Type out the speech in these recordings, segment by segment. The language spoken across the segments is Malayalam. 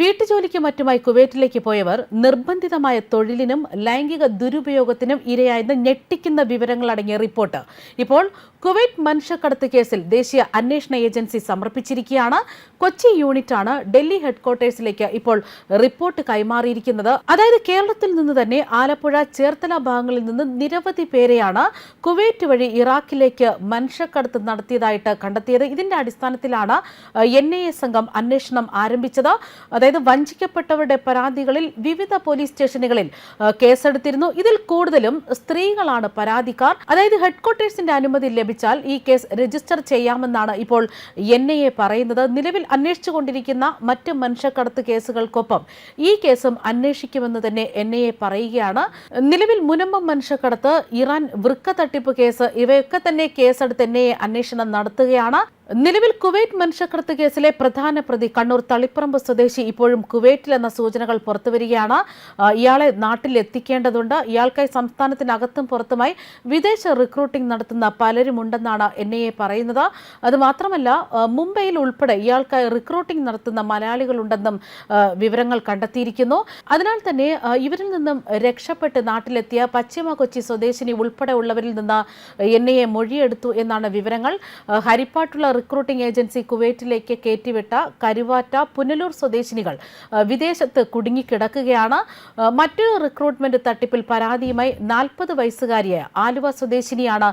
വീട്ടുജോലിക്ക് മറ്റുമായി കുവൈറ്റിലേക്ക് പോയവർ നിർബന്ധിതമായ തൊഴിലിനും ലൈംഗിക ദുരുപയോഗത്തിനും ഇരയായെന്ന് ഞെട്ടിക്കുന്ന വിവരങ്ങൾ അടങ്ങിയ റിപ്പോർട്ട്. ഇപ്പോൾ കുവൈറ്റ് മനുഷ്യക്കടത്ത് കേസിൽ ദേശീയ അന്വേഷണ ഏജൻസി സമർപ്പിച്ചിരിക്കുകയാണ്. കൊച്ചി യൂണിറ്റാണ് ഡൽഹി ഹെഡ്ക്വാർട്ടേഴ്സിലേക്ക് ഇപ്പോൾ റിപ്പോർട്ട് കൈമാറിയിരിക്കുന്നത്. അതായത് കേരളത്തിൽ നിന്ന് തന്നെ ആലപ്പുഴ ചേർത്തല ഭാഗങ്ങളിൽ നിന്ന് നിരവധി പേരെയാണ് കുവൈറ്റ് വഴി ഇറാഖിലേക്ക് മനുഷ്യക്കടത്ത് നടത്തിയതായിട്ട് കണ്ടെത്തിയത്. ഇതിന്റെ അടിസ്ഥാനത്തിലാണ് എൻ സംഘം അന്വേഷണം ആരംഭിച്ചത്. അതായത് വഞ്ചിക്കപ്പെട്ടവരുടെ പരാതികളിൽ വിവിധ പോലീസ് സ്റ്റേഷനുകളിൽ കേസെടുത്തിരുന്നു. ഇതിൽ കൂടുതലും സ്ത്രീകളാണ് പരാതിക്കാർ. അതായത് ഹെഡ്ക്വാർട്ടേഴ്സിന്റെ അനുമതി ലഭിച്ചാൽ ഈ കേസ് രജിസ്റ്റർ ചെയ്യാമെന്നാണ് ഇപ്പോൾ എൻ ഐ എ പറയുന്നത്. നിലവിൽ അന്വേഷിച്ചുകൊണ്ടിരിക്കുന്ന മറ്റ് മനുഷ്യക്കടത്ത് കേസുകൾക്കൊപ്പം ഈ കേസും അന്വേഷിക്കുമെന്ന് തന്നെ എൻ ഐ എ പറയുകയാണ്. നിലവിൽ മുനമ്പം മനുഷ്യക്കടത്ത് ഇറാൻ വൃക്ക തട്ടിപ്പ് കേസ് ഇവയൊക്കെ തന്നെ കേസെടുത്ത് എൻ ഐ എ അന്വേഷണം നടത്തുകയാണ്. നിലവിൽ കുവൈറ്റ് മനുഷ്യക്കടത്ത് കേസിലെ പ്രധാന പ്രതി കണ്ണൂർ തളിപ്പറമ്പ് സ്വദേശി ഇപ്പോഴും കുവൈറ്റിൽ എന്ന സൂചനകൾ പുറത്തുവരികയാണ് ഇയാളെ നാട്ടിൽ എത്തിക്കേണ്ടതുണ്ട്. ഇയാൾക്കായി സംസ്ഥാനത്തിനകത്തും പുറത്തുമായി വിദേശ റിക്രൂട്ടിംഗ് നടത്തുന്ന പലരുമുണ്ടെന്നാണ് എൻ ഐ എ പറയുന്നത്. അതുമാത്രമല്ല മുംബൈയിൽ ഉൾപ്പെടെ ഇയാൾക്കായി റിക്രൂട്ടിംഗ് നടത്തുന്ന മലയാളികളുണ്ടെന്നും വിവരങ്ങൾ കണ്ടെത്തിയിരിക്കുന്നു. അതിനാൽ തന്നെ ഇവരിൽ നിന്നും രക്ഷപ്പെട്ട് നാട്ടിലെത്തിയ പശ്ചിമ കൊച്ചി സ്വദേശിനി ഉൾപ്പെടെ ഉള്ളവരിൽ നിന്ന് എൻ ഐ എ മൊഴിയെടുത്തു എന്നാണ് വിവരങ്ങൾ. ഹരിപ്പാട്ടുള്ള റിക്രൂട്ടിംഗ് ഏജൻസി കുവൈറ്റിലേക്ക് കയറ്റിവിട്ട കരുവാറ്റ പുനലൂർ സ്വദേശിനികൾ വിദേശത്ത് കുടുങ്ങിക്കിടക്കുകയാണ്. മറ്റൊരു റിക്രൂട്ട്മെന്റ് തട്ടിപ്പിൽ പരാതിയുമായി നാൽപ്പത് വയസ്സുകാരിയായ ആലുവ സ്വദേശിനിയാണ്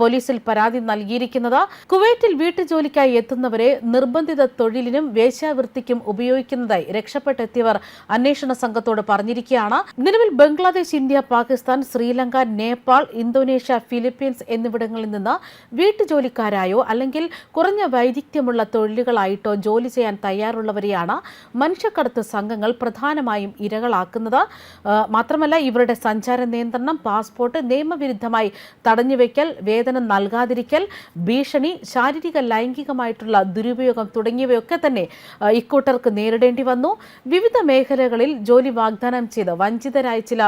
പോലീസിൽ പരാതി നൽകിയിരിക്കുന്നത്. കുവൈറ്റിൽ വീട്ടുജോലിക്കായി എത്തുന്നവരെ നിർബന്ധിത തൊഴിലിനും വേശ്യാവൃത്തിക്കും ഉപയോഗിക്കുന്നതായി രക്ഷപ്പെട്ടെത്തിയവർ അന്വേഷണ സംഘത്തോട് പറഞ്ഞിരിക്കുകയാണ്. നിലവിൽ Bangladesh India Pakistan Sri Lanka Nepal Indonesia Philippines എന്നിവിടങ്ങളിൽ നിന്ന് വീട്ടുജോലിക്കാരായോ അല്ലെങ്കിൽ കുറഞ്ഞ വൈദഗ്ധ്യമുള്ള തൊഴിലുകളായിട്ടോ ജോലി ചെയ്യാൻ തയ്യാറുള്ളവരെയാണ് മനുഷ്യക്കടത്ത് സംഘങ്ങൾ പ്രധാനമായും ഇരകളാക്കുന്നത്. മാത്രമല്ല ഇവരുടെ സഞ്ചാര നിയന്ത്രണം പാസ്പോർട്ട് നിയമവിരുദ്ധമായി തടഞ്ഞുവെക്കൽ വേതനം നൽകാതിരിക്കൽ ഭീഷണി ശാരീരിക ലൈംഗികമായിട്ടുള്ള ദുരുപയോഗം തുടങ്ങിയവയൊക്കെ തന്നെ ഇക്കൂട്ടർക്ക് നേരിടേണ്ടി വന്നു. വിവിധ മേഖലകളിൽ ജോലി വാഗ്ദാനം ചെയ്ത് വഞ്ചിതരായ ചില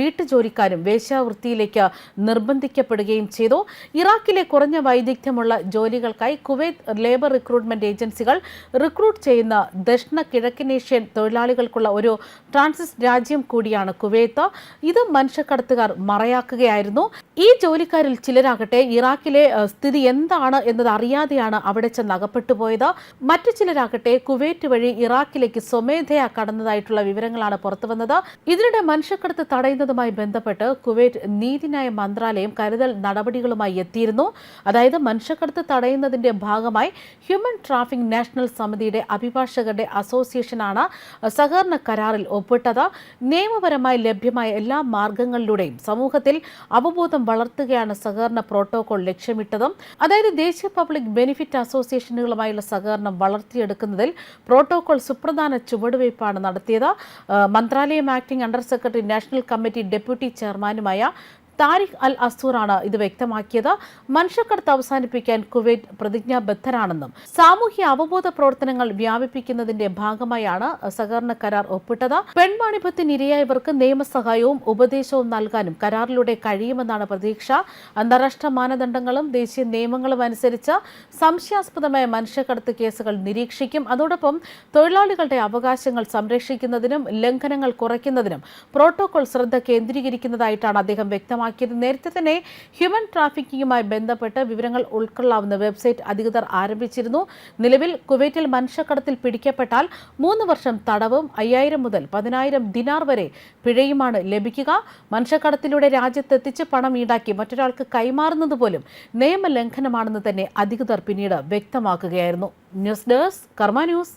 വീട്ടുജോലിക്കാരും വേശ്യാവൃത്തിയിലേക്ക് നിർബന്ധിക്കപ്പെടുകയും ചെയ്തു. ഇറാഖിലെ കുറഞ്ഞ വൈദഗ്ധ്യമുള്ള ജോലികൾക്കായി കുവൈത്ത് ലേബർ റിക്രൂട്ട്മെന്റ് ഏജൻസികൾ റിക്രൂട്ട് ചെയ്യുന്ന ദക്ഷിണ കിഴക്കനേഷ്യൻ തൊഴിലാളികൾക്കുള്ള ഒരു ട്രാൻസിസ് രാജ്യം കൂടിയാണ് കുവൈത്ത്. ഇത് മനുഷ്യക്കടത്തുകാർ മറയാക്കുകയായിരുന്നു. ഈ ജോലിക്കാരിൽ ചിലരാകട്ടെ ഇറാഖിലെ സ്ഥിതി എന്താണ് എന്നത് അറിയാതെയാണ് അവിടെ ചെന്ന് അകപ്പെട്ടു പോയത്. മറ്റു ചിലരാകട്ടെ കുവൈറ്റ് വഴി ഇറാഖിലേക്ക് സ്വമേധയാ കടന്നതായിട്ടുള്ള വിവരങ്ങളാണ് പുറത്തുവന്നത് ഇതിനിടെ മനുഷ്യക്കടത്ത് തടയുന്നതുമായി ബന്ധപ്പെട്ട് കുവൈറ്റ് നീതിന്യായ മന്ത്രാലയം കരുതൽ നടപടികളുമായി എത്തിയിരുന്നു. അതായത് മനുഷ്യക്കടത്ത് തടയുന്നതിന്റെ ഭാഗമായി ഹ്യൂമൻ ട്രാഫിക് നാഷണൽ സമിതിയുടെ അഭിഭാഷകരുടെ അസോസിയേഷനാണ് സഹകരണ കരാറിൽ ഒപ്പിട്ടത്. നിയമപരമായി ലഭ്യമായ എല്ലാ മാർഗങ്ങളിലൂടെയും സമൂഹത്തിൽ അവബോധം വളർത്തുകയാണ് സഹകരണ പ്രോട്ടോകോൾ ലക്ഷ്യമിട്ടതും. അതായത് ദേശീയ പബ്ലിക് ബെനിഫിറ്റ് അസോസിയേഷനുകളുമായുള്ള സഹകരണം വളർത്തിയെടുക്കുന്നതിൽ പ്രോട്ടോകോൾ സുപ്രധാന ചുവടുവയ്പ്പാണ് നടത്തിയത്. മന്ത്രാലയം acting under secretary national committee deputy ചെയർമാനുമായ താരിഖ് അൽ അസൂറാണ് ഇത് വ്യക്തമാക്കിയത്. മനുഷ്യക്കടത്ത് അവസാനിപ്പിക്കാൻ കുവൈറ്റ് പ്രതിജ്ഞാബദ്ധരാണെന്നും സാമൂഹ്യ അവബോധ പ്രവർത്തനങ്ങൾ വ്യാപിപ്പിക്കുന്നതിന്റെ ഭാഗമായാണ് സഹകരണ കരാർ ഒപ്പിട്ടത്. പെൺവാണിഭത്തിന് ഇരയായവർക്ക് നിയമസഹായവും ഉപദേശവും നൽകാനും കരാറിലൂടെ കഴിയുമെന്നാണ് പ്രതീക്ഷ. അന്താരാഷ്ട്ര മാനദണ്ഡങ്ങളും ദേശീയ നിയമങ്ങളും അനുസരിച്ച് സംശയാസ്പദമായ മനുഷ്യക്കടത്ത് കേസുകൾ നിരീക്ഷിക്കും. അതോടൊപ്പം തൊഴിലാളികളുടെ അവകാശങ്ങൾ സംരക്ഷിക്കുന്നതിനും ലംഘനങ്ങൾ കുറയ്ക്കുന്നതിനും പ്രോട്ടോകോൾ ശ്രദ്ധ കേന്ദ്രീകരിക്കുന്നതായിട്ടാണ് അദ്ദേഹം വ്യക്തമാക്കിയത്. നേരത്തെ തന്നെ ഹ്യൂമൻ ട്രാഫിക്കിങ്ങുമായി ബന്ധപ്പെട്ട് വിവരങ്ങൾ ഉൾക്കൊള്ളാവുന്ന വെബ്സൈറ്റ് അധികൃതർ ആരംഭിച്ചിരുന്നു. നിലവിൽ കുവൈറ്റിൽ മനുഷ്യക്കടത്തിൽ പിടിക്കപ്പെട്ടാൽ മൂന്ന് വർഷം തടവും അയ്യായിരം മുതൽ പതിനായിരം ദിനാർ വരെ പിഴയുമാണ് ലഭിക്കുക. മനുഷ്യക്കടത്തിലൂടെ രാജ്യത്തെത്തിച്ച് പണം ഈടാക്കി മറ്റൊരാൾക്ക് കൈമാറുന്നത് പോലും നിയമലംഘനമാണെന്ന് തന്നെ അധികൃതർ പിന്നീട് വ്യക്തമാക്കുകയായിരുന്നു. News desk Karma news.